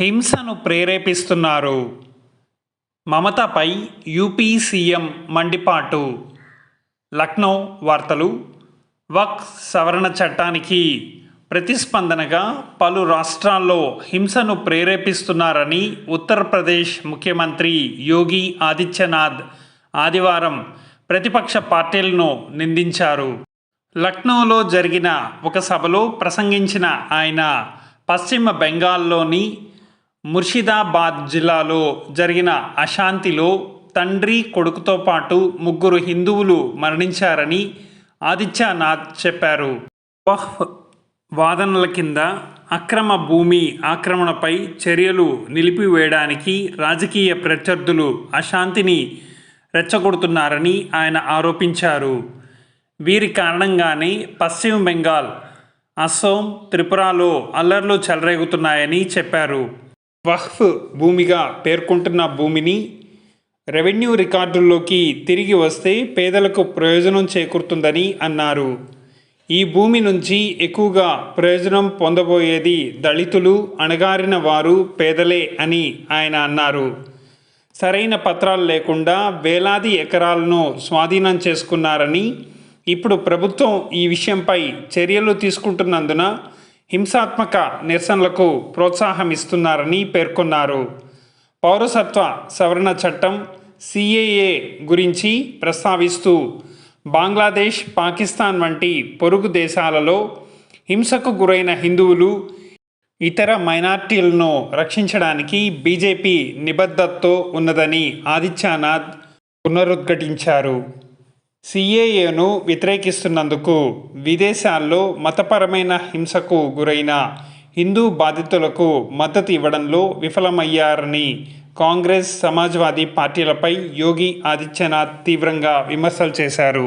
హింసను ప్రేరేపిస్తున్నారు. మమతపై యూపీ సీఎం మండిపాటు. లక్నో వార్తలు. వక్ సవరణ చట్టానికి ప్రతిస్పందనగా పలు రాష్ట్రాల్లో హింసను ప్రేరేపిస్తున్నారని ఉత్తరప్రదేశ్ ముఖ్యమంత్రి యోగి ఆదిత్యనాథ్ ఆదివారం ప్రతిపక్ష పార్టీలను నిందించారు. లక్నోలో జరిగిన ఒక సభలో ప్రసంగించిన ఆయన పశ్చిమ బెంగాల్లోని ముర్షిదాబాద్ జిల్లాలో జరిగిన అశాంతిలో తండ్రి కొడుకుతో పాటు ముగ్గురు హిందువులు మరణించారని ఆదిత్యనాథ్ చెప్పారు. వహ్ వాదనల కింద అక్రమ భూమి ఆక్రమణపై చర్యలు నిలిపివేయడానికి రాజకీయ ప్రత్యర్థులు అశాంతిని రెచ్చగొడుతున్నారని ఆయన ఆరోపించారు. వీరి కారణంగానే పశ్చిమ బెంగాల్ అస్సోం త్రిపురలో అల్లర్లు చెలరేగుతున్నాయని చెప్పారు. వహ్ఫ్ భూమిగా పేర్కొంటున్న భూమిని రెవెన్యూ రికార్డుల్లోకి తిరిగి వస్తే పేదలకు ప్రయోజనం చేకూరుతుందని అన్నారు. ఈ భూమి నుంచి ఎక్కువగా ప్రయోజనం పొందబోయేది దళితులు అణగారిన వారు పేదలే అని ఆయన అన్నారు. సరైన పత్రాలు లేకుండా వేలాది ఎకరాలను స్వాధీనం చేసుకున్నారని ఇప్పుడు ప్రభుత్వం ఈ విషయంపై చర్యలు తీసుకుంటున్నందున హింసాత్మక నిరసనలకు ప్రోత్సాహం ఇస్తున్నారని పేర్కొన్నారు. పౌరసత్వ సవరణ చట్టం సిఏఏ గురించి ప్రస్తావిస్తూ బంగ్లాదేశ్ పాకిస్తాన్ వంటి పొరుగు దేశాలలో హింసకు గురైన హిందువులు ఇతర మైనార్టీలను రక్షించడానికి బీజేపీ నిబద్ధతతో ఉన్నదని ఆదిత్యనాథ్ పునరుద్ఘాటించారు. సిఏఏను వ్యతిరేకిస్తున్నందుకు విదేశాల్లో మతపరమైన హింసకు గురైన హిందూ బాధితులకు మద్దతు ఇవ్వడంలో విఫలమయ్యారని కాంగ్రెస్ సమాజ్వాదీ పార్టీలపై యోగి ఆదిత్యనాథ్ తీవ్రంగా విమర్శలు చేశారు.